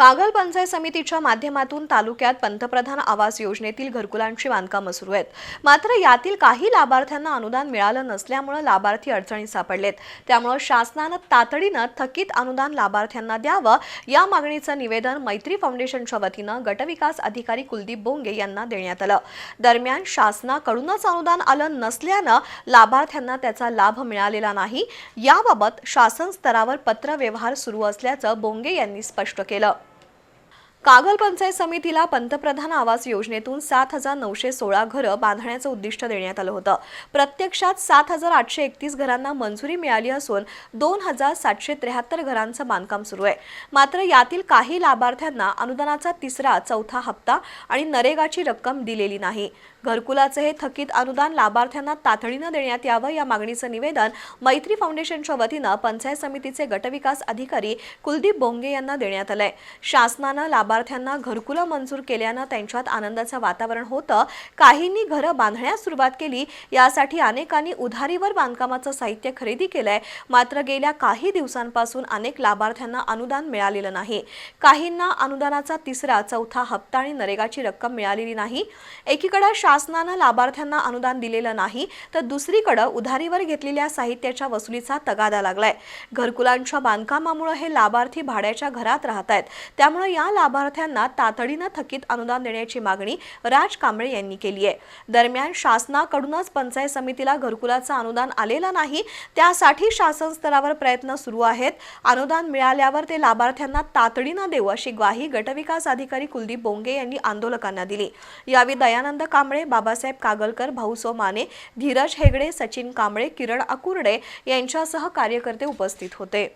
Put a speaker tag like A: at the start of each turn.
A: कागल पंचायत समितीच्या माध्यमातून तालुक्यात पंतप्रधान आवास योजनेतील घरकुलांची बांधकामं सुरू आहेत. मात्र यातील काही लाभार्थ्यांना अनुदान मिळालं नसल्यामुळे लाभार्थी अडचणीत सापडलेत. त्यामुळे शासनानं तातडीनं थकीत अनुदान लाभार्थ्यांना द्यावं. या मागणीचं निवेदन मैत्री फाउंडेशनच्या वतीनं गटविकास अधिकारी कुलदीप बोंगे यांना देण्यात आलं. दरम्यान शासनाकडूनच अनुदान आलं नसल्यानं लाभार्थ्यांना त्याचा लाभ मिळालेला नाही. याबाबत शासन स्तरावर पत्रव्यवहार सुरू असल्याचं बोंगे यांनी स्पष्ट केलं. कागल पंचायत समितीला पंतप्रधान आवास योजनेतून सात हजार नऊशे सोळा घरं बांधण्याचं उद्दिष्ट देण्यात आलं होतं. प्रत्यक्षात सात हजार आठशे एकतीस घरांना मंजुरी मिळाली असून दोन हजार सातशे त्र्याहत्तर घरांचं बांधकाम सुरू आहे. मात्र यातील काही लाभार्थ्यांना अनुदानाचा तिसरा चौथा हप्ता आणि नरेगाची रक्कम दिलेली नाही. घरकुलाचं हे थकीत अनुदान लाभार्थ्यांना तातडीनं देण्यात यावं या मागणीचं निवेदन मैत्री फाउंडेशनच्या वतीनं पंचायत समितीचे गटविकास अधिकारी कुलदीप बोंगे यांना देण्यात आलंय. शासनानं लाभार्थ्यांना घरकुलं मंजूर केल्यानं त्यांच्यात आनंदाचं वातावरण होतं. काहींनी घरं बांधण्यास सुरुवात केली. यासाठी अनेकांनी उधारीवर बांधकामाचं साहित्य खरेदी केलंय. मात्र गेल्या काही दिवसांपासून अनेक लाभार्थ्यांना अनुदान मिळालेलं नाही. काहींना अनुदानाचा तिसरा चौथा हप्ता आणि नरेगाची रक्कम मिळालेली नाही. एकीकडे शासनानं लाभार्थ्यांना अनुदान दिलेलं नाही तर दुसरीकडे उधारीवर घेतलेल्या साहित्याच्या वसुलीचा तगादा लागलाय. घरकुलांच्या बांधकामामुळे हे लाभार्थी भाड्याच्या घरात राहत आहेत त्यामुळे या लाभार्थ्यांना तातडीनं थकीत अनुदान देण्याची मागणी राज कांबळे यांनी केली आहे. दरम्यान शासनाकडूनच पंचायत समितीला घरकुलाचं अनुदान आलेलं नाही त्यासाठी शासन स्तरावर प्रयत्न सुरू आहेत. अनुदान मिळाल्यावर ते लाभार्थ्यांना तातडीनं देऊ अशी ग्वाही गटविकास अधिकारी कुलदीप बोंगे यांनी आंदोलकांना दिली. यावेळी दयानंद कांबळे बाबासाहेब कागलकर भाऊसो माने धीरज हेगडे सचिन कांबळे किरण अकुर्डे यांच्यासह कार्यकर्ते उपस्थित होते.